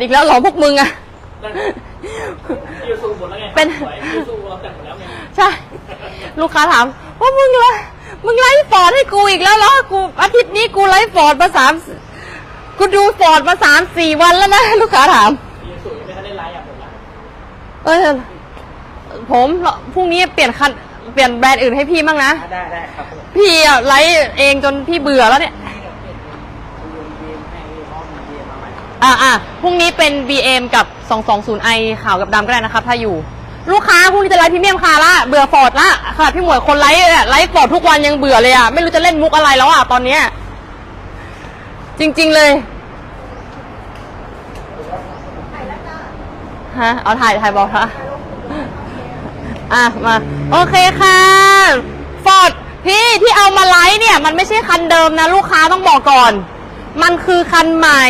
อีกแล้วเหรอพวกมึงอะนั่นยูซูหมดแล้วไงเป็นสวยยูซูเราแต่งหมดแล้วไงใช่ ลูกค้าถามว่ามึงละมึงไลฟ์ฟอร์ดให้กูอีกแล้วเหรอกูอาทิตย์นี้กูไลฟ์ฟอร์ดมาสามกูดูฟอร์ดมาสามสี่วันแล้วนะลูกค้าถามยูซูยังไม่ทันได้ไลฟ์อะผมละเออผมพรุ่งนี้เปลี่ยนคันเปลี่ยนแบรนด์อื่นให้พี่บ้างนะได้ได้ครับผมพี่อะไลฟ์เองจนพี่เบื่อแล้วเนี่ย อ่าอ่าพรุ่งนี้เป็น BM กับ 220i ขาวกับดำก็ได้นะครับ ถ้าอยู่ ลูกค้าพรุ่งนี้จะไลฟ์พรีเมียมคาร์ละเบื่อฟอร์ดละค่ะพี่หมวยคนไลฟ์ไลฟ์ฟอร์ดทุกวันยังเบื่อเลยอะ ไม่รู้จะเล่นมุกอะไรแล้วอะ ตอนเนี้ยจริง ๆ เลยฮะเอาถ่ายถ่ายบอกค่ะอะ มา โอเคค่ะฟอร์ดพี่ที่เอามาไลฟ์เนี่ย มันไม่ใช่คันเดิมนะ ลูกค้าต้องบอกก่อน มันคือคันใหม่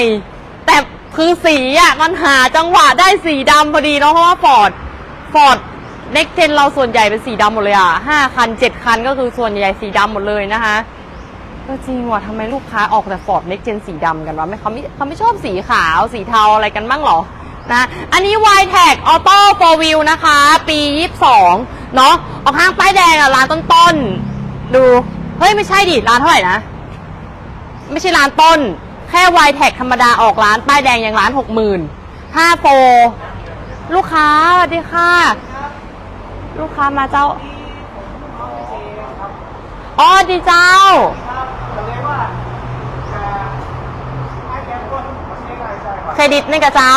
แต่คือสีอะมันหาจังหวะได้สีดำพอดีเนาะเพราะว่าฟอร์ดฟอร์ดเน็กเจนเราส่วนใหญ่เป็นสีดำหมดเลยอะห้าคันเจ็ดคันก็คือส่วนใหญ่สีดำหมดเลยนะคะก็จริงว่ะทำไมลูกค้าออกแต่ฟอร์ดเน็กเจนสีดำกันวะไม่เขาไม่เขาไม่ชอบสีขาวสีเทาอะไรกันบ้างเหรอนะอันนี้ y t e c Auto 4 Wheel นะคะ ปี 22 เนาะออกห้างป้ายแดงอะร้านต้นๆ ดู เฮ้ย ไม่ใช่ดิ ร้านเท่าไหร่นะ ไม่ใช่ร้านต้น แค่ y t e c ธรรมดาออกร้านป้ายแดงยังร้านหกหมื่นห้าโฟลูกค้าสวัสดีค่ะ ลูกค้ามาเจ้าอ๋อดีเจ้าเครดิตนี่กับเจ้า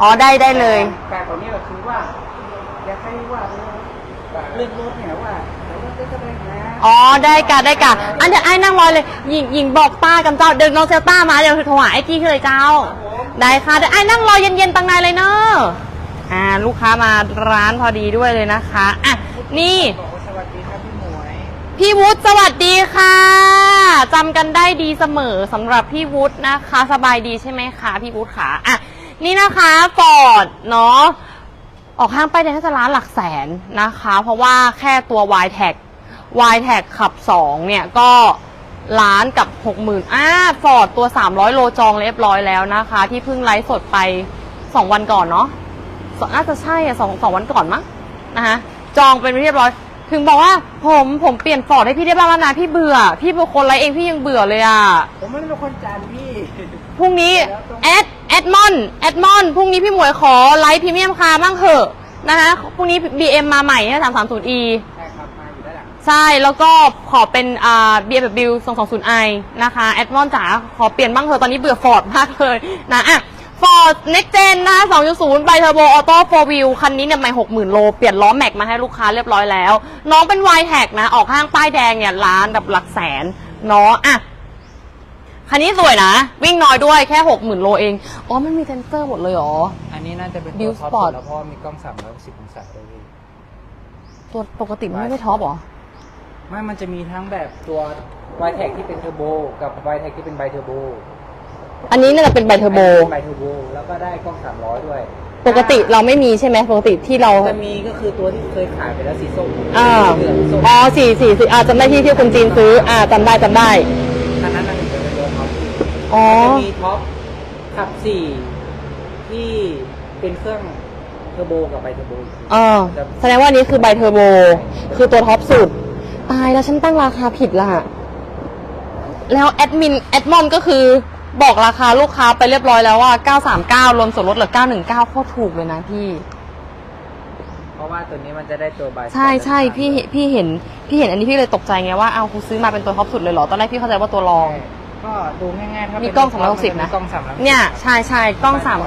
อ๋อได้ได้เลย แต่ตอนนี้ก็คือว่าอยากให้ว่าเออ เรื่องรถเนี่ยว่าเดี๋ยวรถก็ได้นะอ๋อได้กะได้กะอันเดี๋ยวไอ้นั่งรอเลยหญิงหญิงบอกป้ากับเจ้าเดินน้องเซลต้ามาเดี๋ยวโทรหาไอ้กี้คือเลยเจ้า ได้ค่ะเดี๋ยวไอ้นั่งรอเย็นๆตั้งนานเลยเนอะอ่าลูกค้ามาร้านพอดีด้วยเลยนะคะอะนี่ บอกว่าสวัสดีครับพี่หมวยพี่วุฒิสวัสดีค่ะจำกันได้ดีเสมอสำหรับพี่วุฒินะคะ สบายดีใช่ไหมคะพี่วุฒิขาอะนี่นะคะฟอร์ดเนาะ ออกห้างไปายแดงน่าจะร้านหลักแสนนะคะ เพราะว่าแค่ตัว y t a g y t a g ขับ 2 เนี่ยก็ล้านกับ 60,000อ่าฟอร์ดตัว 300 โลจองเรียบร้อยแล้วนะคะ ที่เพิ่งไลฟ์สดไป 2 วันก่อนเนาะสน่าจะใช่อะสองสองวันก่อนมั้งนะคะจองเป็นเรียบร้อย ถึงบอกว่าผมผมเปลี่ยนฟอร์ดให้พี่ได้บ้างแล้วนะพี่เบื่อ พี่เป็นคนไรเองพี่ยังเบื่อเลยอะผมไม่ได้เป็นคนจานพี่พรุ่งนี้แอด แอดมอนแอดมอนพรุ่งนี้พี่หมวยขอไลฟ์พรีเมียมคาร์บ้างเถอะนะคะพรุ่งนี้ BM มาใหม่นะ 330e ใช่ครับมาอยู่ด้านหลังใช่แล้วก็ขอเป็นอ่า BMW 220i นะคะแอดมอนจ๋าขอเปลี่ยนบ้างเถอะตอนนี้เบื่อฟอร์ดมากเลยนะอะฟอร์ดเน็กเจนนะคะ2.0 ไบเทอร์โบออโต้4 wheel คันนี้เนี่ยไม่60,000 โล เปลี่ยนล้อแม็กมาให้ลูกค้าเรียบร้อยแล้ว น้องเป็น y t a g นะ ออกห้างป้ายแดงเนี่ยล้านแบบหลักแสนเนาะอะ คันนี้สวยนะ วิ่งน้อยด้วยแค่60,000โลเอง อ๋อ มันมีเซนเซอร์หมดเลยเหรอ อันนี้น่าจะเป็น Build ตัวท็อป Sport สุดแล้วเพราะว่ามีกล้อง360องศาด้วยพี่ตัวปกติมันไม่ได้ท็อปเหรอ ไม่มันจะมีทั้งแบบตัว y t e c ที่เป็นเทอร์โบกับ y t e c ที่เป็นไบเทอร์โบอันนี้น่าจะเป็นไบเทอร์โบ ไบเทอร์โบแล้วก็ได้กล้อง300ด้วยปกติเราไม่มีใช่ไหมปกติที่เรา จะมีก็คือตัวที่เคยขายไปแล้วสีส้มอ่า เหลืองส้มอ๋อสี่สี่สี่อ่าจำได้ที่ที่คุณจีนซื้อ อ่าจำได้จำได้ อ๋อจะมีท็อปขับสี่ที่เป็นเครื่องเทอร์โบกับไบเทอร์โบอีกที อ่าแสดงว่าอันนี้คือไบเทอร์โบ คือตัวท็อปสุด ตายแล้วฉันตั้งราคาผิดละแล้วแอดมินแอดมอนก็คือบอกราคาลูกค้าไปเรียบร้อยแล้วว่า 939 รวมส่วนลดเหลือ 919โคตรถูกเลยนะพี่ เพราะว่าตัวนี้มันจะได้ตัวไบใช่ใช่พี่พี่เห็นพี่เห็นอันนี้พี่เลยตกใจไงว่าเอาคุณซื้อมาเป็นตัวท็อปสุดเลยเหรอ ตอนแรกพี่เข้าใจว่าตัวรอง ก็ดูง่ายๆถ้ามีเป็นกล้องท็ป360นะมีกล้องสามร้อยหกสิบเนี่ยใช่ใช่กล้องสาม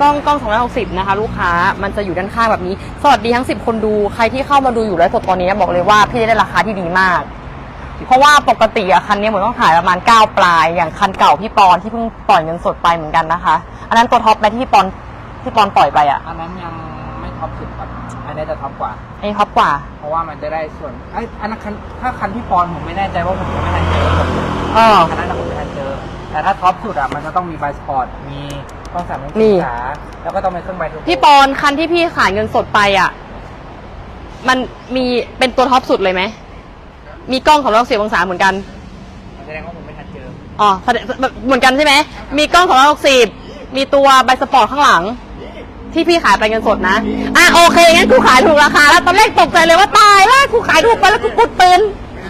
กล้องกล้อง260นะคะ ลูกค้ามันจะอยู่ด้านข้างแบบนี้ สวัสดีทั้ง10คนดูใครที่เข้ามาดูอยู่แล้วสดตอนนี้บอกเลยว่าพี่ได้ราคาที่ดีมาก เพราะว่าปกติอะคันนี้เหมือนต้องขายประมาณ 9 ปลาย อย่างคันเก่าพี่ปอนที่เพิ่งปล่อยเงินสดไปเหมือนกันนะคะ อันนั้นตัวท็อปไหมที่พี่ปอนที่ปอนปล่อยไปอะอันนั้นยังไม่ท็อปสุดครับ อันนี้จะท็อปกว่า อันนี้ท็อปกว่า เพราะว่ามันจะได้ส่วนไอ้ยอันนั้นคันถ้าคันที่ปอนผมไม่แน่ใจว่าผมยังไม่ทันเจอผมเออคันนั้นน่ะผมไม่ทันเจอ แต่ถ้าท็อปสุดอะมันจะต้องมีไบสปอร์ตมีกล้องสามร้อยนี่สิบองศาแล้วก็ต้องเป็นเครื่องไบทูพี่ปอนคันที่พี่ขายเงินสดไปอะมันมีเป็นตัวท็อปสุดเลยไหม มีกล้องของเราเสียองศาเหมือนกัน แสดงว่าผมไม่ทันเจอ อ๋อแสดงเหมือนกันใช่ไหม มีกล้องของเราสิบมีตัวใบสปอร์ตข้างหลัง ที่พี่ขายไปเงินสดนะอะโอเคงั้นกูขายถูกราคา แล้วตอนแรกตกใจเลยว่าตายแล้วกูขายถูกไปแล้วกูกุดปืน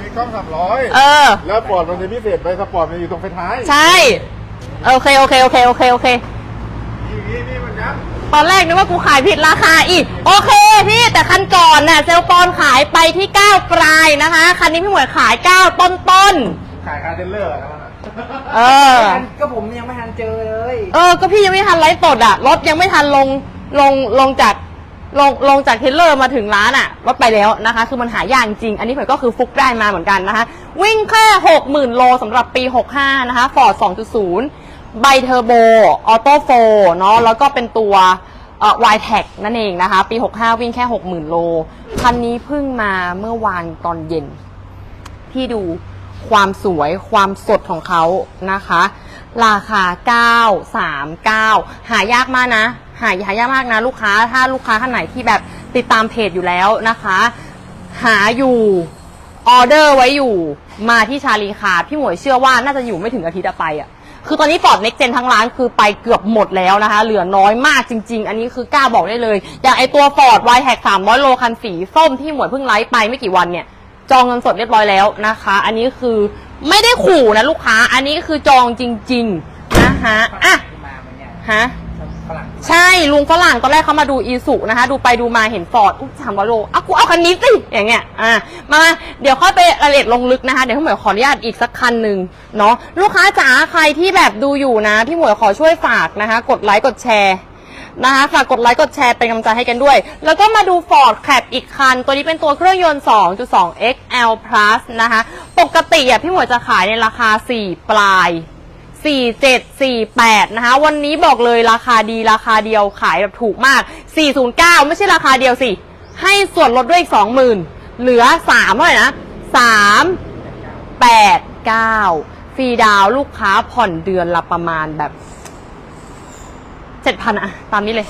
มีกล้องสามร้อยเออ แล้วปอร์ตมันจะพิเศษไปสปอร์ตมันอยู่ตรงไฟท้ายใช่ โอเคโอเคโอเคโอเคโอเคอย่างนี้นี่มันยับตอนแรกนึกว่ากูขายผิดราคาอีก โอเคพี่แต่คันก่อนน่ะเซลปอนขายไปที่ 9 ปลายนะคะ คันนี้พี่หมวยขาย 9 ต้นต้นขายคาร์เทนเลอร์นะมันอะๆ เออ ก็ผมยังไม่ทันเจอเลย เออ ก็พี่ยังไม่ทันไลฟ์สดอะ รถยังไม่ทันลง ลง ลงจากลง ลงจากเทรลเลอร์มาถึงร้านอะ รถไปแล้วนะคะ คือมันหายากจริง อันนี้ผมก็คือฟุกได้มาเหมือนกันนะคะ วิ่งแค่หกหมื่นโลสำหรับปี 65 นะคะ ฟอร์ด 2.0 ไบเทอร์โบ ออโต้โฟเนาะ แล้วก็เป็นตัวเอ่อ y t e c นั่นเองนะคะ ปี 65 วิ่งแค่ 60,000 โล คันนี้เพิ่งมาเมื่อวานตอนเย็น พี่ดู ความสวยความสดของเขานะคะ ราคา 939 หายากมากนะ หายหายากมากนะ ลูกค้าถ้าลูกค้าท่านไหนที่แบบติดตามเพจอยู่แล้วนะคะ หาอยู่ออเดอร์ไว้อยู่มาที่ชาลีคาพี่หมวยเชื่อว่าน่าจะอยู่ไม่ถึงอาทิตย์อะไปอะคือตอนนี้ฟอดเน็กเจนทั้งร้านคือไปเกือบหมดแล้วนะคะ เหลือน้อยมากจริง ๆ อันนี้คือกล้าบอกได้เลย อย่างไอตัวฟอร์ดไวแท็ก300โลคันสีส้มที่หมวยเพิ่งไลฟ์ไปไม่กี่วันเนี่ย จองเงินสดเรียบร้อยแล้วนะคะ อันนี้คือไม่ได้ขู่นะลูกค้า อันนี้คือจองจริงๆนะคะอะฮะใช่ลุงฝรั่งตอนแรกเขามาดูอีสุนะคะ ดูไปดูมาเห็นฟอร์ดอุ๊สามร้อยโลอะกูเอาคันนี้สิอย่างเงี้ยอะมาเดี๋ยวค่อยไปรายละเอียดลงลึกนะคะ เดี๋ยวพี่หมวยขออนุญาตอีกสักคันหนึ่งเนาะลูกค้าจ๋าใครที่แบบดูอยู่นะ พี่หมวยขอช่วยฝากนะคะ กดไลค์กดแชร์ นะคะฝากกดไลค์กดแชร์เป็นกำลังใจให้กันด้วย แล้วก็มาดู Ford Cap อีกคัน ตัวนี้เป็นตัวเครื่องยนต์ 2.2 XL Plus นะคะ ปกติอะพี่หมวยจะขายในราคา 4 ปลาย 4748 นะคะ วันนี้บอกเลยราคาดีราคาเดียวขายแบบถูกมาก 409 ไม่ใช่ราคาเดียวสิ ให้ส่วนลดด้วยอีก 20,000 เหลือ 3 เท่าไหร่นะ 3 8 9 ฟรีดาวลูกค้าผ่อนเดือนละประมาณแบบ 7,000อะตามนี้เลย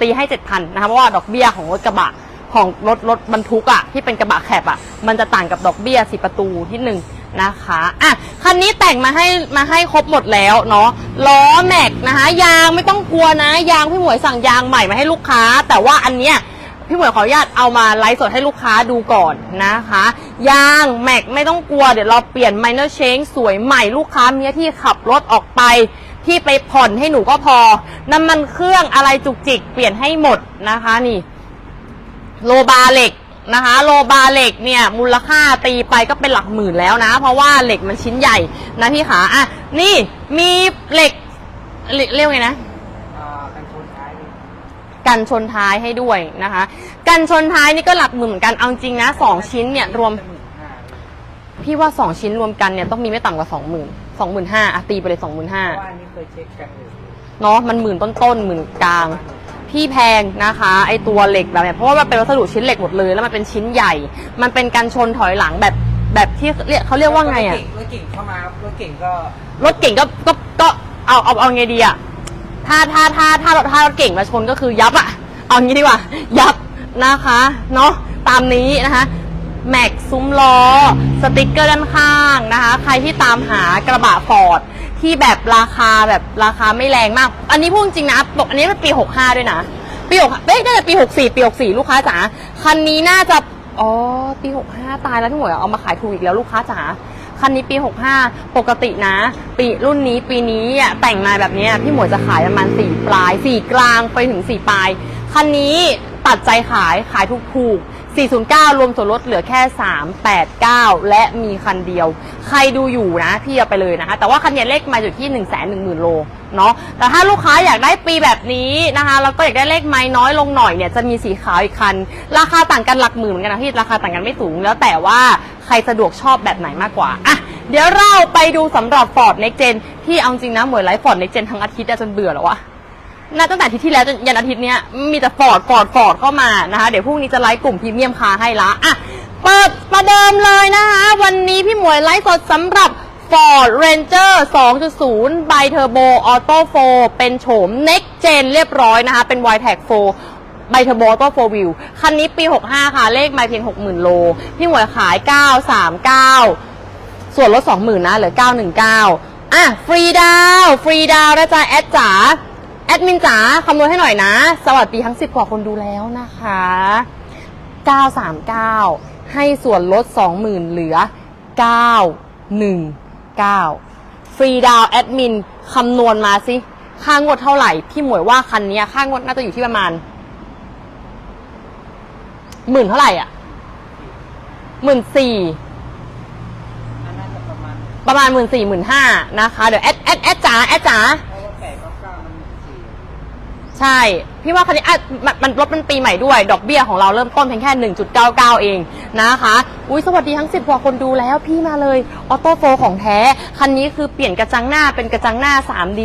ตีให้7,000นนะคะเพราะว่าดอกเบี้ยของรถกระบะของรถรถบรรทุกอะที่เป็นกระบะแคบอะมันจะต่างกับดอกเบี้ยสิประตูที่หนึ่งนะคะอะคันนี้แต่งมาให้มาให้ครบหมดแล้วเนาะล้อแม็กนะคะยางไม่ต้องกลัวนะ ยางพี่หมวยสั่งยางใหม่มาให้ลูกค้า แต่ว่าอันเนี้ยพี่หมวยขออนุญาตเอามาไลฟ์สดให้ลูกค้าดูก่อนนะคะ ยางแม็กไม่ต้องกลัวเดี๋ยวเราเปลี่ยนไมเนอร์เชงสวยใหม่ลูกค้ามีที่ขับรถออกไป ที่ไปผ่อนให้หนูก็พอ น้ำมันเครื่องอะไรจุกจิกเปลี่ยนให้หมดนะคะนี่ โลบาเหล็กนะคะ โลบาเหล็กเนี่ย มูลค่าตีไปก็เป็นหลักหมื่นแล้วนะ เพราะว่าเหล็กมันชิ้นใหญ่นะพี่ขาอะนี่มีเหล็กเรียกไงนะอ่ากันชนท้ายกันชนท้ายให้ด้วยนะคะ กันชนท้ายนี่ก็หลักหมื่นเหมือนกันเอาจริงนะสองชิ้นเนี่ยรวม พี่ว่าสองชิ้นรวมกันเนี่ยต้องมีไม่ต่ำกว่าสองหมื่น สองหมื่นห้าอะตีไปเลยสองหมื่นห้าเพราะว่าอันนี้เคยเช็คกันอยู่เนาะมันหมื่นต้นๆหมื่นกลาง พี่แพงนะคะ ไอตัวเหล็กแบบเนี้ยเพราะว่ามันเป็นวัสดุชิ้นเหล็กหมดเลยแล้วมันเป็นชิ้นใหญ่ มันเป็นการชนถอยหลังแบบแบบที่เรียกเขาเรียกว่าไงอะรถเก่งเข้ามารถเก่งก็รถเก่งก็ก็ก็เอาเอาเอาไงดีอะถ้าถ้าถ้าถ้ารถถ้ารถเก่งมาชนก็คือยับอะเอางี้ดีกว่า ยับนะคะเนาะตามนี้นะคะ แม็กซุ้มล้อ สติกเกอร์ด้านข้างนะคะ ใครที่ตามหากระบะฟอร์ดที่แบบราคาแบบราคาไม่แรงมาก อันนี้พูดจริงนะปกอันนี้เป็นปี 65 ด้วยนะ ปี6เอ้ยน่าจะปี 64 ปี 64 ลูกค้าจ๋า คันนี้น่าจะ อ๋อ ปี 65 ตายแล้วพี่หมวยเอามาขายถูกอีกแล้วลูกค้าจ๋า คันนี้ปี 65 ปกตินะ ปีรุ่นนี้ปีนี้อะแต่งมาแบบนี้พี่หมวยจะขายประมาณ 4 ปลาย 4 กลางไปถึง 4 ปลาย คันนี้ตัดใจขายขายถูกๆ 409 รวมส่วนลดเหลือแค่ 389 และมีคันเดียว ใครดูอยู่นะ พี่เอาไปเลยนะคะ แต่ว่าคันเนี้ยเลขมาอยู่ที่ 1 1 0 0 0 0 โลเนาะ แต่ถ้าลูกค้าอยากได้ปีแบบนี้นะคะ แล้วก็อยากได้เลขไม้น้อยลงหน่อยเนี่ย จะมีสีขาวอีกคัน ราคาต่างกันหลักหมื่นเหมือนกันนะพี่ ราคาต่างกันไม่สูง แล้วแต่ว่าใครสะดวกชอบแบบไหนมากกว่า อะ เดี๋ยวเราไปดูสำหรับ Ford Next Gen ที่เอาจริงนะหมวยไลฟ์ Ford Next Gen ทั้งอาทิตย์อะจนเบื่อแล้ววะ น่าตั้งแต่อาทิตย์ที่แล้วจนยันอาทิตย์เนี้ยมีแต่ฟอร์ดฟอร์ดฟอร์ดเข้ามานะคะเดี๋ยวพรุ่งนี้จะไลฟ์กลุ่มพรีเมียมคาให้ละอะเปิดประเดิมเลยนะคะวันนี้พี่หมวยไลฟ์สดสำหรับ Ford Ranger 2.0 by Turbo Auto 4 เป็นโฉม Next Gen เรียบร้อยนะคะ เป็น y t e c 4ใบเทอร์โบตัวโฟวิวคันนี้ปี 65 ค่ะ เลขไม่เพียง 60,000 โล พี่หมวยขาย 939 ส่วนลด 20,000 นะ เหลือ 919 อะ ฟรีดาว ฟรีดาวน์นะจ๊ะ แอดจ๋า แอดมินจ๋าคำนวณให้หน่อยนะ สวัสดีทั้ง 10 กว่าคนดูแล้วนะคะ 939 ให้ส่วนลด 20,000 เหลือ 919 ฟรีดาวน์แอดมินคำนวณมาสิ ค่างวดเท่าไหร่ พี่หมวยว่าคันนี้ค่างวดน่าจะอยู่ที่ประมาณหมื่นเท่าไหร่อะหมื่นสี่อันนั้นจะประมาณประมาณหมื่นสี่หมื่นห้านะคะ เดี๋ยวแอดแอดแอดจ๋าแอดจ๋าเพราะว่าแปดเก้าเก้ามันสี่ ใช่ พี่ว่าคันนี้อะมันมันรถมันปีใหม่ด้วย ดอกเบี้ยของเราเริ่มต้นเพียงแค่ 1.99 เองนะคะ อุ้ยสวัสดีทั้ง 10กว่าคนดูแล้วพี่มาเลย ออโต้โฟของแท้ คันนี้คือเปลี่ยนกระจังหน้าเป็นกระจังหน้า 3D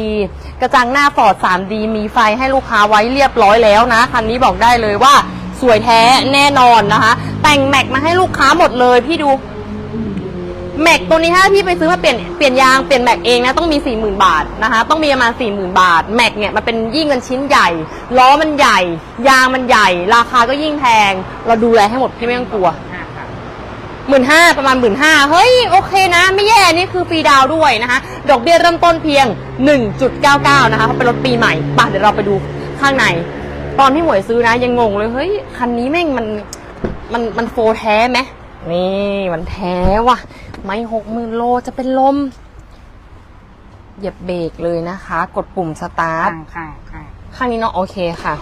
กระจังหน้าฟอร์ด 3D มีไฟให้ลูกค้าไว้เรียบร้อยแล้วนะ คันนี้บอกได้เลยว่าสวยแท้แน่นอนนะคะ แต่งแม็กมาให้ลูกค้าหมดเลย พี่ดู แม็กตัวนี้ถ้าพี่ไปซื้อมาเปลี่ยนเปลี่ยนยางเปลี่ยนแม็กเองนะต้องมี 4 0,000 บาทนะคะ ต้องมีประมาณ 4 0,000 บาท แม็กเนี่ยมันเป็นยิ่งกันชิ้นใหญ่ ล้อมันใหญ่ ยางมันใหญ่ ราคาก็ยิ่งแพง เราดูแลให้หมดพี่ไม่ต้องกลัวห้าค่ะหมื่นห้าประมาณหมื่นห้าเฮ้ย โอเคนะ ไม่แย่นี่คือฟรีดาวน์ด้วยนะคะ ดอกเบี้ยเริ่มต้นเพียง 1.99 นะคะเพราะเป็นรถปีใหม่ไป่ะเดี๋ยวเราไปดูข้างใน ตอนที่หมวยซื้อนะยังงงเลยเฮ้ยคันนี้แม่งมันมันมันโฟร์แท้ไหม นี่มันแท้ว่ะ ไม่หกหมื่นโลจะเป็นลม เหยียบเบรกเลยนะคะ กดปุ่มสตาร์ท ข้างข้างข้างข้างนี้เนาะโอเคค่ะ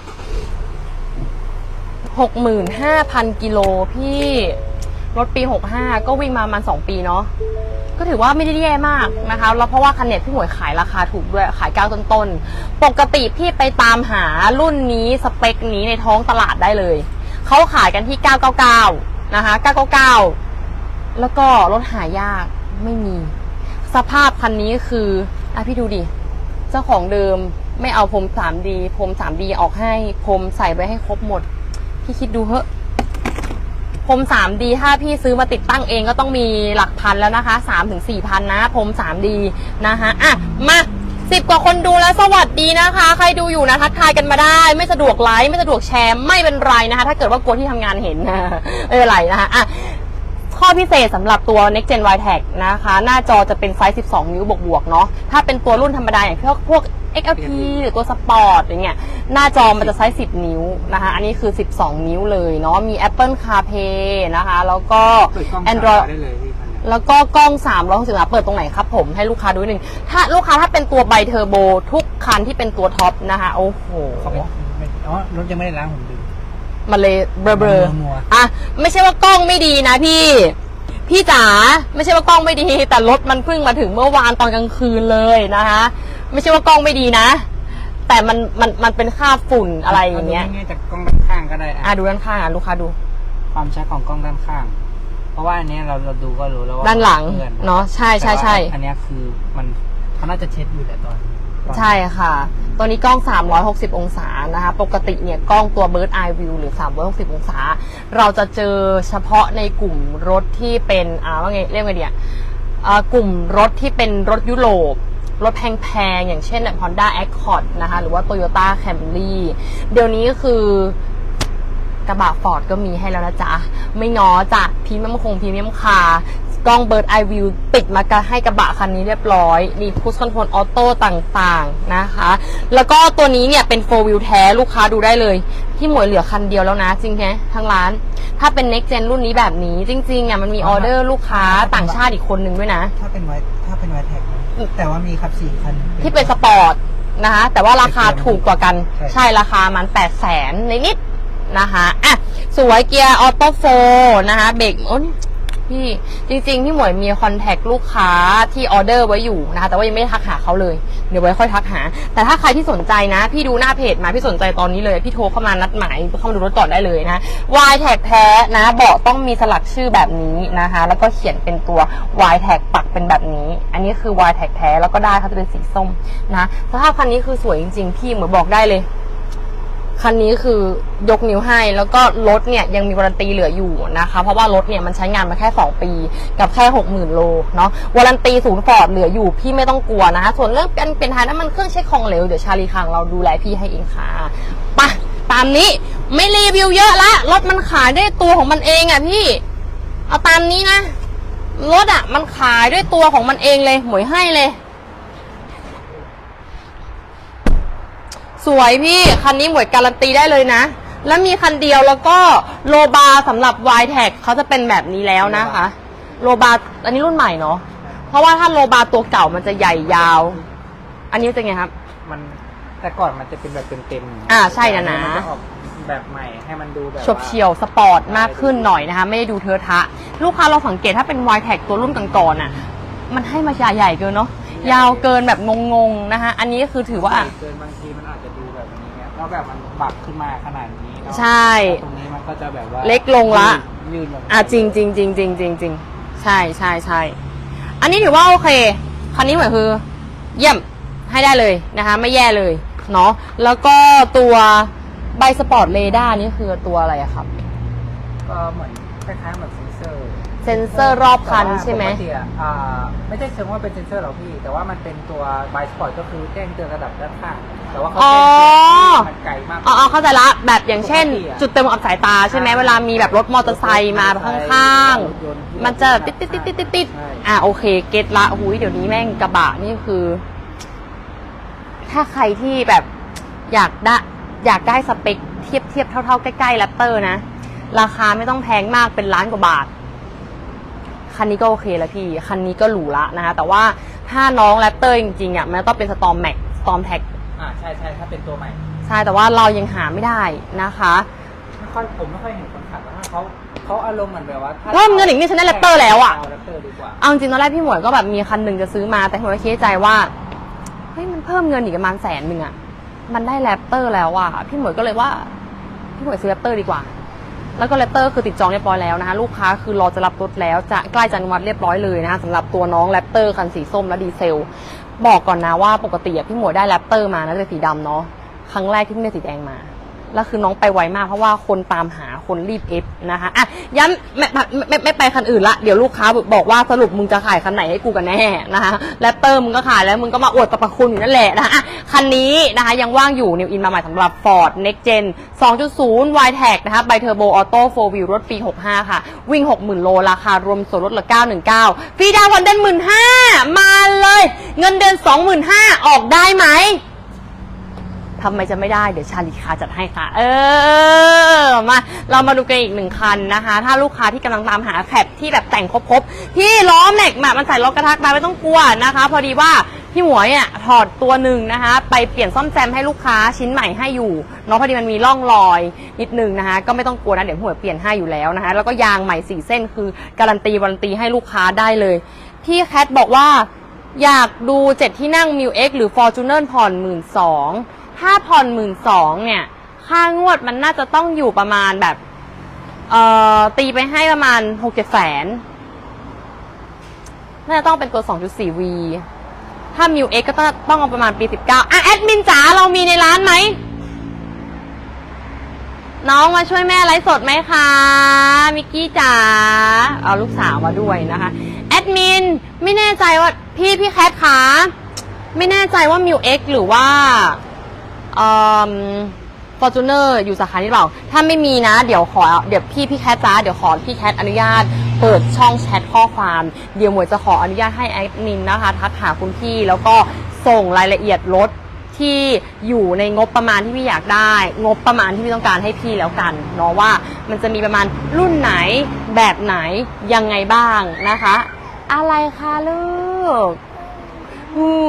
หกหมื่นห้าพันกิโลพี่ รถปีหกห้าก็วิ่งมาประมาณสองปีเนาะ ก็ถือว่าไม่ได้แย่มากนะคะ แล้วเพราะว่าคันเน็ตพี่หมวยขายราคาถูกด้วย ขายเก้าต้นๆ ปกติพี่ไปตามหารุ่นนี้สเปคนี้ในท้องตลาดได้เลย เขาขายกันที่ 999 นะคะ999แล้วก็รถหายากไม่มี สภาพคันนี้คืออะพี่ดูดิ เจ้าของเดิมไม่เอาพรม 3D พรม 3D ออกให้พรมใส่ไว้ให้ครบหมด พี่คิดดูเหอะพรม 3D ถ้าพี่ซื้อมาติดตั้งเองก็ต้องมีหลักพันแล้วนะคะ3-4ถึงพันนะพรม 3D นะคะอะมา สิบกว่าคนดูแล้วสวัสดีนะคะ ใครดูอยู่นะทักทายกันมาได้ ไม่สะดวกไลค์ไม่สะดวกแชร์ไม่เป็นไรนะคะ ถ้าเกิดว่ากลัวที่ทำงานเห็น ไม่เป็นไรนะคะอะข้อพิเศษสำหรับตัว Next Gen Y Tag นะคะ หน้าจอจะเป็นไซส์ 12 นิ้วบวกๆเนาะถ้าเป็นตัวรุ่นธรรมดาอย่างพวกพวก XLT หรือตัวสปอร์ตอย่างเงี้ยหน้าจอมันจะไซส์ 10 นิ้วนะคะ อันนี้คือ 12 นิ้วเลยเนาะมี Apple CarPlay นะคะ แล้วก็ เปิดกล้อง Android ได้เลยพี่คันเนี้ย แล้วก็กล้อง3 6 0องเปิดตรงไหนครับผมให้ลูกค้าดูนิดนึงถ้าลูกค้าถ้าเป็นตัวไบเทอร์โบทุกคันที่เป็นตัวท็อปนะคะโอ้โหเขาไม่ไม่อ๋อรถยังไม่ได้ล้างผมดูมันเลยเบลอมัวๆอะไม่ใช่ว่ากล้องไม่ดีนะพี่ พี่จ๋าไม่ใช่ว่ากล้องไม่ดี แต่รถมันเพิ่งมาถึงเมื่อวานตอนกลางคืนเลยนะคะ ไม่ใช่ว่ากล้องไม่ดีนะ แต่มันมันมันเป็นค่าฝุ่นอะไรอย่างเงี้ยดูง่ายๆจากกล้องด้านข้างก็ได้อะอะดูด้านข้างอะลูกค้าดู ความชัดของกล้องด้านข้างเพ ราะว่าอันเนี้ยเราเราดูก็รู้แล้วว่าด้านหลังพื่อเนาะใช่ใช่ใช่แต่ว่าอันเนี้ยคือมันเขาน่าจะเช็ดอยู่แหละตอนตอนใช่ค่ะ ตัวนี้กล้อง 360 องศานะคะ ปกติเนี่ยกล้องตัว Bird Eye View หรือ 360 องศา เราจะเจอเฉพาะในกลุ่มรถที่เป็นอ่าว่าไงเรียกไงเดียอ่ากลุ่มรถที่เป็นรถยุโรป รถแพงๆ อย่างเช่นแบบ Honda Accord นะคะ หรือว่า Toyota Camry เดี๋ยวนี้คือ กระบะฟอร์ดก็มีให้แล้วนะจ๊ะ ไม่ง้อจ้ะพรีเมียมคงพรีเมียมคาร์กล้องเบิร์ดไอวิวติดมากะให้กระบะคันนี้เรียบร้อยนี่พุชคอนโทรลออโต้ต่างๆนะคะ แล้วก็ตัวนี้เนี่ยเป็นโฟวิวแท้ลูกค้าดูได้เลยที่หมวยเหลือคันเดียวแล้วนะ จริงแฮะทั้งร้าน ถ้าเป็น next gen รุ่นนี้แบบนี้ จริงๆอะมันมีออเดอร์ลูกค้าต่างชาติอีกคนนึงด้วยนะ ถ้าเป็นไวถ้าเป็นไวแท็กแต่ว่ามีครับสี่คัน ที่เป็นสปอร์ตนะคะแต่ว่าราคาถูกกว่ากัน ใช่ใช่ราคามันแปดแสนนิดๆ นะคะอะสวยเกียร์ออโต้โฟนะคะเบรกโอ้ยพี่จริงๆพี่หมวยมีคอนแทคลูกค้าที่ออเดอร์ไว้อยู่นะคะแต่ว่ายังไม่ได้ทักหาเขาเลย เดี๋ยวไว้ค่อยทักหา แต่ถ้าใครที่สนใจนะ พี่ดูหน้าเพจมาพี่สนใจตอนนี้เลย พี่โทรเข้ามานัดหมายเข้ามาดูรถก่อนได้เลยนะวายแท็กแท้นะเบาะต้องมีสลักชื่อแบบนี้นะคะ แล้วก็เขียนเป็นตัววายแท็กปักเป็นแบบนี้ อันนี้คือวายแท็กแท้แล้วก็ได้เขาจะเป็นสีส้มนะสภาพคันนี้คือสวยจริงๆ พี่เหมือนบอกได้เลย คันนี้คือยกนิ้วให้ แล้วก็รถเนี่ยยังมีวารันตีเหลืออยู่นะคะ เพราะว่ารถเนี่ยมันใช้งานมาแค่ 2 ปี กับแค่ 60,000 โลเนาะวารันตีศูนย์ฟอร์ดเหลืออยู่พี่ไม่ต้องกลัวนะคะ ส่วนเรื่องการเปลี่ยนถ่ายน้ำมันเครื่องเช็คของเหลว เดี๋ยวชาลีคังเราดูแลพี่ให้เองค่ะไปะตามนี้ไม่รีวิวเยอะละรถมันขายด้วยตัวของมันเองอะพี่ เอาตามนี้นะรถอะมันขายด้วยตัวของมันเองเลยหมวยให้เลย วยพี่คันนี้หมวยการันตีได้เลยนะ แล้วมีคันเดียวแล้วก็โลบาสำหรับ y t แท็เขาจะเป็นแบบนี้แล้วนะคะ โลบาอันนี้รุ่นใหม่เนาะเพราะว่าถ้าโลบาตัวเก่ามันจะใหญ่ยาว อันนี้จะไงครับ มันแต่ก่อนมันจะเป็นแบบเต็มๆอ่าใช่นะนะมัจะออกแบบใหม่ให้มันดูแบบฉบเฉียวสปอร์ตมากขึ้นหน่อยนะคะ ไม่ได้ดูเทอะทะ ลูกค้าเราสังเกตถ้าเป็น y t แท็ตัวรุ่นก่อนๆน่ะ มันให้มาใหญ่เกินเนาะยาวเกินแบบงงๆนะคะ อันนี้คือถือว่าเกินบางที แล้วแบบมันบักขึ้นมาขนาดนี้เนาะใช่ตรงนี้มันก็จะแบบว่าเล็กลงละ ยืนแบบอะจริงจริงจริงจริงจริงจริงใช่ใช่ใช่อันนี้ถือว่าโอเค คันนี้เหมือนคือ เยี่ยมให้ได้เลยนะคะ ไม่แย่เลยเนาะแล้วก็ตัวใบสปอร์ตเรดาร์นี่คือตัวอะไรอะครับ ก็เหมือนคล้ายๆแบบเซนเซอร์เซ็นเซอร์รอบคันใช่ไหมแต่ว่าปกติอะอ่าไม่ได้เชิงว่าเป็นเซนเซอร์หรอกพี่ แต่ว่ามันเป็นตัวไบสปอร์ตก็คือแจ้งเตือนระดับด้านข้างแต่ว่าเขาอ๋อแจ้งเตือนที่มันไกลมากอ๋ออ๋อเข้าใจละแบบอย่างเช่น ปกติอะจุดเติมอับสายตาใช่ไหมเวลามีแบบรถมอเตอร์ไซค์มาข้างๆมันจะติดติดติดติดติดติดใช่ อะโอเค เก็ตละหูยเดี๋ยวนี้แม่งกระบะนี่คือ ถ้าใครที่แบบอยากได้อยากได้สเปคเทียบเทียบเท่าเท่าๆใกล้ๆแรปเตอร์นะ ราคาไม่ต้องแพงมากเป็นล้านกว่าบาท คันนี้ก็โอเคแล้วพี่ คันนี้ก็หรูละนะคะ แต่ว่าถ้าน้องแรปเตอร์จริงๆอะมันต้องเป็นสตอมแม็กสตอมแท็กอ่าใช่ใช่ถ้าเป็นตัวใหม่ ใช่แต่ว่าเรายังหาไม่ได้นะคะไม่ค่อยผมไม่ค่อยเห็นคนขับนะเขาเขาอารมณ์เหมือนแบบว่าถ้าเพิ่มเงินอีกนี่ฉันได้ Raptor แล้วอะเา Raptor ดีกว่าเอาจริงๆตอนแรกพี่หมวยก็แบบมีคันหนึ่งจะซื้อมาแต่พี่หมวยก็คิดในใจว่าเฮ้ยมันเพิ่มเงินอีกประมาณแสนหนึ่งอะมันได้แรปเตอร์แล้วอะพี่หมวยก็เลยว่าพี่หมวยซื้อแรปเตอร์ดีกว่า แล้วก็แรปเตอร์คือติดจองเรียบร้อยแล้วนะคะลูกค้าคือรอจะรับรถแล้วจะใกล้จันวัดเรียบร้อยเลยนะคะสำหรับตัวน้องแรปเตอร์คันสีส้มและดีเซล บอกก่อนนะว่าปกติพี่หมวยได้แรปเตอร์มานะจะเป็นสีดำเนาะครั้งแรกที่พี่ได้สีแดงมา แล้วคือน้องไปไวมากเพราะว่าคนตามหาคนรีบเอฟนะคะอะย้ำไม่ไม่ไม่ไม่ไปคันอื่นละเดี๋ยวลูกค้าบอกว่าสรุปมึงจะขายคันไหนให้กูกันแน่นะคะแรปเตอร์มึงก็ขายแล้วมึงก็มาอวดสรรพคุณอยู่นั่นแหละนะคะคันนี้นะคะยังว่างอยู่ New In มาใหม่สำหรับ Ford Next Gen 2.0 y t e c นะคะ by Turbo Auto 4 Wheel รถปี 65 ค่ะ วิ่ง 60,000 โล ราคารวมส่วนลดเหลือ 919ฟรีดาวน์ผ่อนเดือน15,000มาเลย เงินเดือน 25,000 ออกได้ไหม ทำไมจะไม่ได้เดี๋ยวชาลิคาจัดให้ค่ะ เออมาเรามาดูกันอีกหนึ่งคันนะคะ ถ้าลูกค้าที่กำลังตามหาแคปที่แบบแต่งครบๆที่ล้อแม็กแบบมันใส่ล้อกระทักมาไม่ต้องกลัวนะคะ พอดีว่าพี่หมวยเนี่ยถอดตัวหนึ่งนะคะ ไปเปลี่ยนซ่อมแซมให้ลูกค้าชิ้นใหม่ให้อยู่เนาะพอดีมันมีร่องรอยนิดนึงนะคะ ก็ไม่ต้องกลัวนะเดี๋ยวพี่หมวยเปลี่ยนให้อยู่แล้วนะคะ แล้วก็ยางใหม่สี่เส้นคือการันตีวารันตีให้ลูกค้าได้เลยพี่แคทบอกว่าอยากดูเจ็ดที่นั่ง m ิวเอ็กหรือ Fortuner ผ่อนหมื่นสอง ถ้าผ่อนหมื่นสองเนี่ย ค่างวดมันน่าจะต้องอยู่ประมาณแบบ เอ่อ ตีไปให้ประมาณหกเจ็ดแสน น่าจะต้องเป็นตัว 2.4V ถ้า m ิวเอ็กก็ต้องต้องเอาประมาณปี 19 อะ แอดมินจ๋าเรามีในร้านไหม น้องมาช่วยแม่ไลฟ์สดไหมคะ มิกกี้จ๋า เอาลูกสาวมาด้วยนะคะ แอดมิน ไม่แน่ใจว่าพี่พี่แคทคะไม่แน่ใจว่ามิวเอ็กหรือว่า ฟอร์จูเนอร์อยู่สาขานี้หรือเปล่า ถ้าไม่มีนะ เดี๋ยวขอ เดี๋ยวพี่พี่แคทจ้า เดี๋ยวขอพี่แคทอนุญาต เปิดช่องแชทข้อความ เดี๋ยวหมวยจะขออนุญาตให้แอดมินนะคะ ทักหาคุณพี่แล้วก็ส่งรายละเอียดรถที่อยู่ในงบประมาณที่พี่อยากได้ งบประมาณที่พี่ต้องการให้พี่แล้วกันเนาะว่ามันจะมีประมาณรุ่นไหนแบบไหนยังไงบ้างนะคะ อะไรคะลูก ฮู้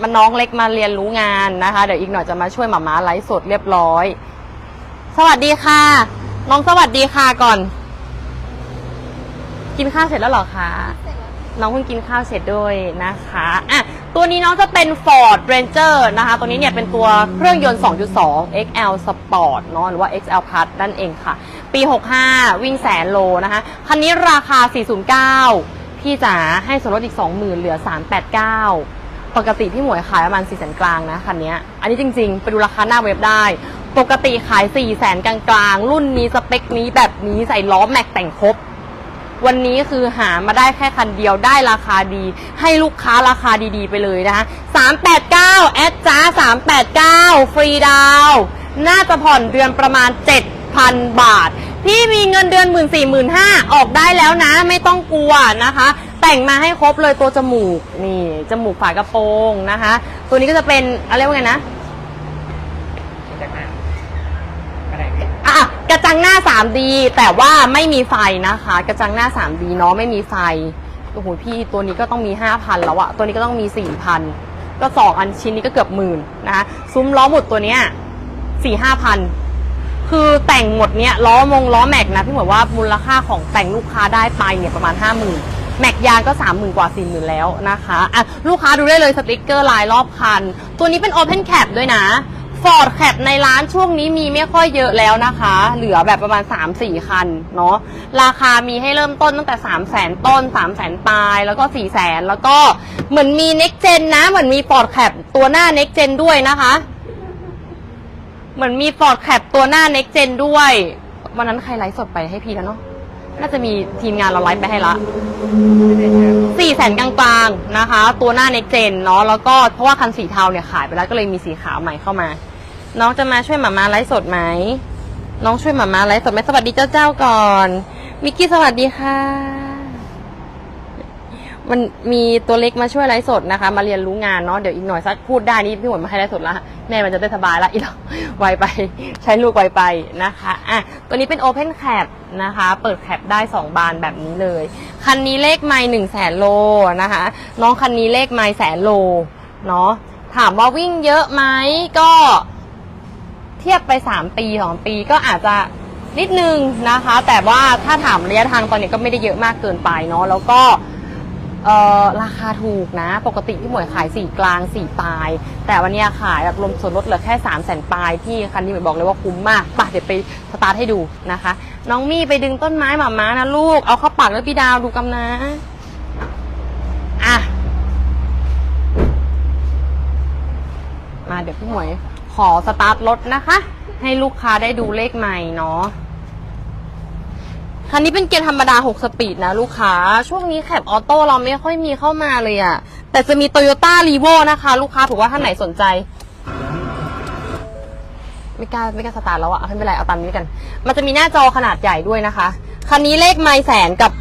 มันน้องเล็กมาเรียนรู้งานนะคะ เดี๋ยวอีกหน่อยจะมาช่วยหมาม้าไลฟ์สดเรียบร้อย สวัสดีค่ะ น้องสวัสดีค่ะก่อน กินข้าวเสร็จแล้วเหรอคะ น้องเพิ่งกินข้าวเสร็จด้วยนะคะอะตัวนี้น้องจะเป็น Ford Ranger นะคะ ตัวนี้เนี่ยเป็นตัวเครื่องยนต์ 2.2 XL Sport เนาะหรือว่า XL Plus นั่นเองค่ะ ปี 65 วิ่งแสนโลนะคะ คันนี้ราคา 409 พี่จ๋าให้ส่วนลดอีก 20,000 เหลือ 389 ปกติพี่หมวยขายประมาณ4แสนกลางนะคันนี้อันนี้จริงๆ ไปดูราคาหน้าเว็บได้ ปกติขาย4แสนกลางๆ รุ่นนี้สเปคนี้แบบนี้ใส่ล้อแม็กแต่งครบ วันนี้คือหามาได้แค่คันเดียวได้ราคาดี ให้ลูกค้าราคาดีๆไปเลยนะคะ389แอดจ้า389 ฟรีดาวน่าจะผ่อนเดือนประมาณ 7,000 บาท พี่มีเงินเดือนหมื่นสี่หมื่นห้าออกได้แล้วนะ ไม่ต้องกลัวนะคะ แต่งมาให้ครบเลยตัวจมูกนี่จมูกฝากระโปรงนะคะ ตัวนี้ก็จะเป็นอะไรว่าไงนะจากหน้าอะไรพี่อะกระจังหน้า 3D แต่ว่าไม่มีไฟนะคะ กระจังหน้า 3D เนาะไม่มีไฟโอ้โหพี่ตัวนี้ก็ต้องมี5,000แล้วอะตัวนี้ก็ต้องมี4,000ก็สองอันชิ้นนี้ก็เกือบหมื่นนะคะซุ้มล้อหมุดตัวเนี้ยสี่ห้าพันคือแต่งหมดเนี้ยล้อมงล้อแม็กนะพี่เหมือนว่ามูลค่าของแต่งลูกค้าได้ไปเนี่ยประมาณ50,000 แม็กยางก็ 30,000 กว่า 40,000 แล้วนะคะอะลูกค้าดูได้เลยสติกเกอร์ลายรอบคัน ตัวนี้เป็น Open Cap ด้วยนะฟอร์ดแคปในร้านช่วงนี้มีไม่ค่อยเยอะแล้วนะคะ เหลือแบบประมาณ 3-4 คันเนาะราคามีให้เริ่มต้นตั้งแต่ 3 0 0แสนต้น 3 0 0แสนปลาย แล้วก็ 4 0 0แสนแล้วก็เหมือนมี Next Gen นะ เหมือนมีฟอร์ดแคปตัวหน้า Next Gen ด้วยนะคะ เหมือนมีฟอร์ดแคปตัวหน้า Next Gen ด้วย วันนั้นใครไลฟ์สดไปให้พี่แล้วเนาะ น่าจะมีทีมงานเราไลฟ์ไปให้ละสี่แสนกลางๆนะคะ ตัวหน้าเน็กเจนเนาะแล้วก็เพราะว่าคันสีเทาเนี่ยขายไปแล้วก็เลยมีสีขาวใหม่เข้ามา น้องจะมาช่วยหมามาไลฟ์สดไหมน้องช่วยหมามาไลฟ์สดไหมสวัสดีเจ้าเจ้าก่อนมิกกี้สวัสดีค่ะ มันมีตัวเล็กมาช่วยไลฟ์สดนะคะ มาเรียนรู้งานเนาะเดี๋ยวอีกหน่อยสักพูดได้นี่พี่หวนมาให้ไลฟ์สดละแม่มันจะได้สบายละอีกแล้วไวไปใช้ลูกไวไปนะคะอะตัวนี้เป็น Open Cap นะคะ เปิดแคปได้ 2 บานแบบนี้เลย คันนี้เลขไมล์หนึ่งแสนโลนะคะ น้องคันนี้เลขไมล์แสนโลเนาะถามว่าวิ่งเยอะไหมก็เทียบไป 3 ปี2ปีก็อาจจะนิดนึงนะคะ แต่ว่าถ้าถามระยะทางตอนนี้ก็ไม่ได้เยอะมากเกินไปเนาะแล้วก็ เอ่อราคาถูกนะ ปกติพี่หมวยขาย4กลาง4ปลาย แต่วันเนี้ยขายแบบรวมส่วนลดเหลือแค่3 0 0แสนปลายที่คันนี้หมวยบอกเลยว่าคุ้มมากป่ะเดี๋ยวไปสตาร์ทให้ดูนะคะ น้องมี่ไปดึงต้นไม้หมาม้านะลูก เอาเข้าปากแล้วพี่ดาวดูกำนะอะมาเดี๋ยวพี่หมวยขอสตาร์ทรถนะคะ ให้ลูกค้าได้ดูเลขใหม่เนาะ คันนี้เป็นเกียร์ธรรมดา 6 สปีดนะลูกค้า ช่วงนี้แคปออโต้เราไม่ค่อยมีเข้ามาเลยอะแต่จะมี t o y ยต้ารีโวนะคะ ลูกค้าถือว่าท่านไหนสนใจ ไม่กล้าไม่กล้าสตาร์ทแล้วอะไม่เป็นไรเอาตามนี้กัน มันจะมีหน้าจอขนาดใหญ่ด้วยนะคะ คันนี้เลขไมล์แสนกับ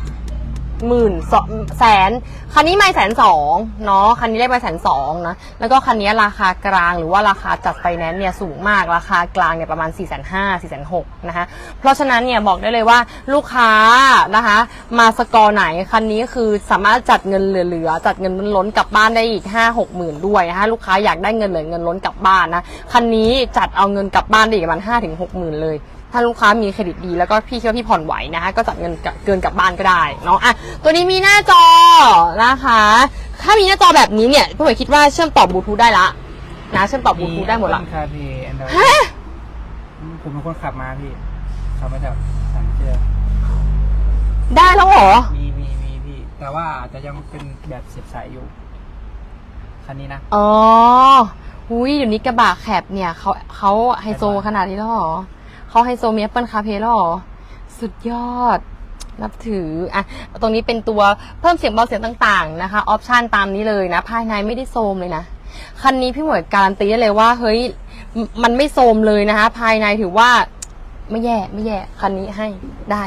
หมื่นสองแสนคันนี้ไมล์แสนสองเนาะคันนี้เลขไม่แสนสองนะแล้วก็คันนี้ราคากลางหรือว่าราคาจัดไฟแนนซ์เนี่ยสูงมากราคากลางเนี่ยประมาณ4ี่แสนห้าสี่แสนหกนะคะเพราะฉะนั้นเนี่ยบอกได้เลยว่าลูกค้านะคะมาสกอร์ไหนคันนี้คือสามารถจัดเงินเหลือๆจัดเงินล้นกลับบ้านได้อีกห้าหกหมื่นด้วยนะคะลูกค้าอยากได้เงินเหลือเงินล้นกลับบ้านนะคันนี้จัดเอาเงินกลับบ้านได้อีกประมาณห้าถึงหกหมื่นเลย ถ้าลูกค้ามีเครดิตดีแล้วก็พี่คิดว่าพี่ผ่อนไหวนะคะก็จัดเงินกลับเกินกลับบ้านก็ได้เนาะอะตัวนี้มีหน้าจอนะคะ ถ้ามีหน้าจอแบบนี้เนี่ยพี่หมวยคิดว่าเชื่อมต่อบลูทูธได้ละนะเชื่อมต่อบลูทูธได้หมดละคาพีแอนดรอยฮะผมเป็นคนขับมาพี่ขับมาจากสันเชือได้แล้วเหรอมีมีมีพี่ แต่ว่าอาจจะยังเป็นแบบเสียบสายอยู่ คันนี้นะอ๋อหุยเดี๋ยวนี้กระบะแคบเนี่ยเขาเขาไฮโซขนาดนี้แล้วเหรอ เขาไฮโซมีแอปเปิลคาเพแล้วเหรอ สุดยอด นับถือ อะ ตรงนี้เป็นตัวเพิ่มเสียงเบาเสียงต่างๆ นะคะออปชันตามนี้เลยนะ ภายในไม่ได้โซมเลยนะ คันนี้พี่หมวยการันตีได้เลยว่า เฮ้ย มันไม่โซมเลยนะคะ ภายในถือว่าไม่แย่ไม่แย่ คันนี้ให้ได้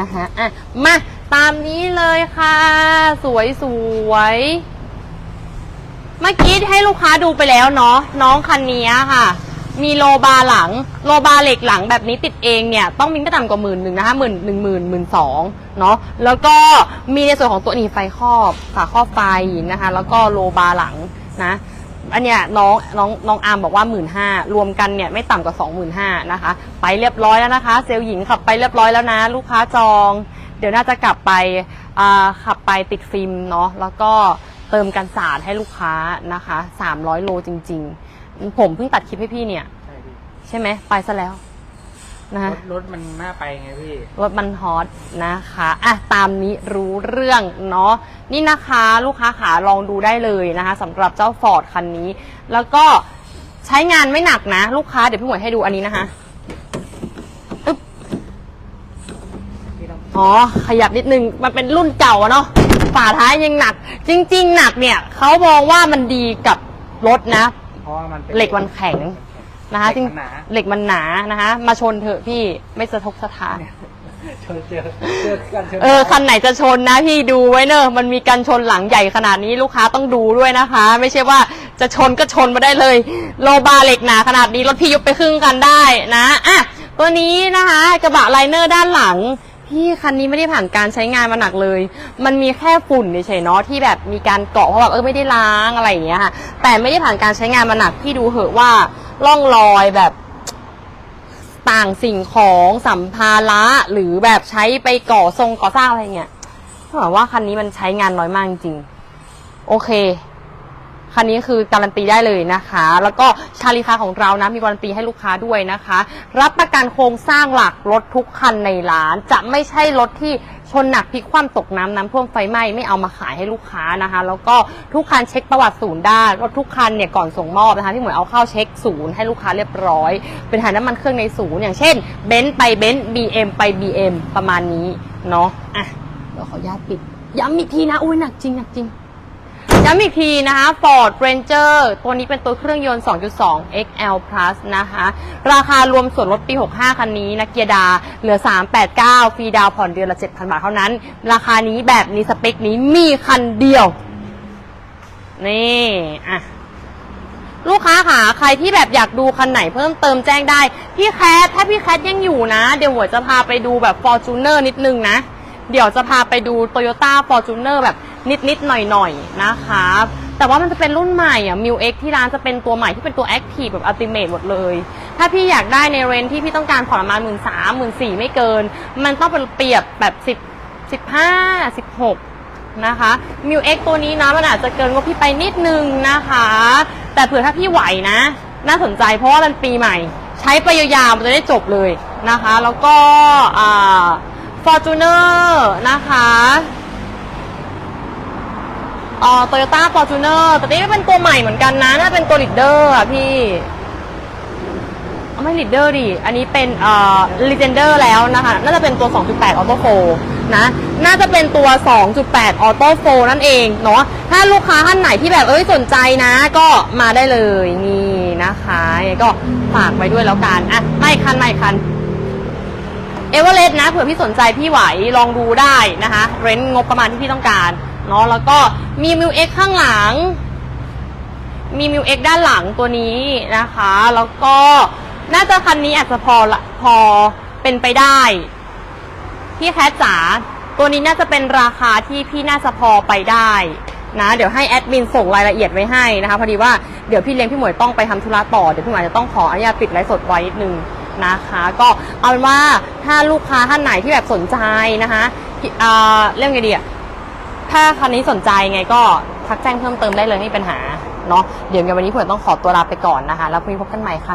นะคะอะ มาตามนี้เลยค่ะ สวยสวยๆเมื่อกี้ให้ลูกค้าดูไปแล้วเนาะน้องคันนี้ค่ะ มีโลบาร์หลัง โลบาร์เหล็กหลังแบบนี้ติดเองเนี่ย ต้องมีไม่ต่ำกว่าหมื่นหนึ่งนะคะหมื่นหนึ่งหมื่นหมื่นสองเนาะแล้วก็มีในส่วนของตัวนี้ไฟครอบฝาครอบไฟนะคะ แล้วก็โลบาร์หลังนะอันเนี้ยน้องน้องน้องอาร์มบอกว่าหมื่นห้ารวมกันเนี่ยไม่ต่ำกว่าสองหมื่นห้านะคะ ไปเรียบร้อยแล้วนะคะ เซลล์หญิงขับไปเรียบร้อยแล้วนะ ลูกค้าจอง เดี๋ยวน่าจะกลับไปขับไปติดฟิล์มเนาะแล้วก็เติมกันสาดให้ลูกค้านะคะ 300 โลจริง ๆ ผมเพิ่งตัดคลิปให้พี่เนี่ย ใช่พี่ใช่ไหมไปซะแล้วนะรคะถรถมันน่าไปไงพี่รถมันฮอตนะคะอะตามนี้รู้เรื่องเนาะนี่นะคะลูกค้าขาลองดูได้เลยนะคะสำหรับเจ้าฟอร์ดคันนี้ แล้วก็ใช้งานไม่หนักนะ ลูกค้าเดี๋ยวพี่หมวยให้ดูอันนี้นะคะอึ๊บพี่ต้องอ๋อ ขยับนิดนึง มันเป็นรุ่นเก่าอะเนาะฝาท้ายยังหนัก จริง ๆ หนักเนี่ย เขามองว่ามันดีกับรถนะ เพราะว่ามันป็นเหล็กมันแข็ง นะคะเหล็กมันหนาเหล็กมันหนานะคะ มาชนเถอะพี่ไม่สะทกสะท้านเจอเจอเจอกันชนเออคันไหนจะชนนะพี่ดูไว้เนอะมันมีกันชนหลังใหญ่ขนาดนี้ลูกค้าต้องดูด้วยนะคะ ไม่ใช่ว่าจะชนก็ชนมาได้เลย โลบาเหล็กหนาขนาดนี้รถพี่ยกไปครึ่งกันได้นะอะตัวนี้นะคะ กระบะไลเนอร์ด้านหลัง พี่คันนี้ไม่ได้ผ่านการใช้งานมาหนักเลย มันมีแค่ฝุ่นเฉยๆเนาะที่แบบมีการเกาะเพราะแบบเออไม่ได้ล้างอะไรอย่างเงี้ยค่ะแต่ไม่ได้ผ่านการใช้งานมาหนักพี่ดูเหอะว่าร่องรอยแบบต่างสิ่งของสัมภาระหรือแบบใช้ไปก่อทรงก่อสร้างอะไรเงี้ยถ้าบอว่าคันนี้มันใช้งานน้อยมากจริงๆโอเค คันนี้คือการันตีได้เลยนะคะ แล้วก็ชาลีคาของเรานะมีการันตีให้ลูกค้าด้วยนะคะ รับประกันโครงสร้างหลักรถทุกคันในร้าน จะไม่ใช่รถที่ชนหนักพลิกคว่ำตกน้ำน้ำท่วมไฟไหม้ไม่เอามาขายให้ลูกค้านะคะ แล้วก็ทุกคันเช็คประวัติศูนย์ได้ รถทุกคันเนี่ยก่อนส่งมอบนะคะพี่หมวยเอาเข้าเช็คศูนย์ให้ลูกค้าเรียบร้อย เป็นถ่าน้ำมันเครื่องในศูนย์อย่างเช่นเบนซ์ไปเบนซ์บีเอ็มไปบีเอ็มประมาณนี้เนาะอะเดี๋ยวขออนุญาตปิดย้ำอีกทีนะอุ้ยหนักจริงหนักจริง ย้ำอีกทีนะคะ Ford Ranger ตัวนี้เป็นตัวเครื่องยนต์ 2.2 XL Plus นะคะ ราคารวมส่วนลดปี 65 คันนี้นะเกียร์ดาเหลือ 389 ฟรีดาวผ่อนเดือนละ 7,000 บาทเท่านั้น ราคานี้แบบนี้สเปคนี้มีคันเดียว นี่อะลูกค้าค่ะใครที่แบบอยากดูคันไหนเพิ่มเติมแจ้งได้ พี่แคทถ้าพี่แคทยังอยู่นะ เดี๋ยวหัวจะพาไปดูแบบ Fortuner นิดนึงนะ เดี๋ยวจะพาไปดู Toyota Fortuner แบบนิดๆหน่อยๆนะคะแต่ว่ามันจะเป็นรุ่นใหม่อะ m i l X ที่ร้านจะเป็นตัวใหม่ที่เป็นตัว Active แบบ Ultimate หมดเลย ถ้าพี่อยากได้ในเรนที่พี่ต้องการผ่อนประมาณหมื่นสามหมื่นสี่ไม่เกิน มันต้องเป็นเปรียบแบบสิบสิบห้าสิบหกนะคะ m ิ X ตัวนี้นะมันอาจจะเกินงบพี่ไปนิดนึงนะคะ แต่เผื่อถ้าพี่ไหวนะ น่าสนใจเพราะว่ามันปีใหม่ ใช้ไปยาวๆมันจะได้จบเลยนะคะ แล้วก็อ่า Fortuner นะคะอ่า Toyota Fortuner ตัวนี้เป็นตัวใหม่เหมือนกันนะน่าเป็นตัว leader อะพี่ไม่ลีดเดอร์ดิ อันนี้เป็นเอ่อลีเจนเดอร์แล้วนะคะ น่าจะเป็นตัว 2.8 Auto 4นะ น่าจะเป็นตัว 2.8 Auto 4นั่นเองเนาะ ถ้าลูกค้าท่านไหนที่แบบเอ้ยสนใจนะ ก็มาได้เลยนี่นะคะก็ฝากไว้ด้วยแล้วกัน อะไม่คันไม่คัน เอเวอเรสต์นะเผื่อพี่สนใจพี่ไหวลองดูได้นะคะ เรนงบประมาณที่พี่ต้องการเนาะแล้วก็มีมิวเอ็กข้างหลัง มีมิวเอ็กด้านหลังตัวนี้นะคะ แล้วก็น่าจะคันนี้อาจจะพอละพอเป็นไปได้พี่แคทจ๋าตัวนี้น่าจะเป็นราคาที่พี่น่าจะพอไปได้นะเดี๋ยวให้แอดมินส่งรายละเอียดไว้ให้นะคะพอดีว่าเดี๋ยวพี่เลี้ยงพี่หมวยต้องไปทำธุระต่อเดี๋ยวพี่หมวยจะต้องขออนุญาตปิดไลฟ์สดไว้นิดนึง นะคะ ก็เอาเป็นว่าถ้าลูกค้าท่านไหนที่แบบสนใจนะคะเเรื่องไงดีอะถ้าคันนี้สนใจไงก็ทักแจ้งเพิ่มเติมได้เลยไม่มีปัญหาเนาะเดี๋ยวในวันนี้ผมต้องขอตัวลาไปก่อนนะคะ แล้วพรุ่งนี้พบกันใหม่ค่ะ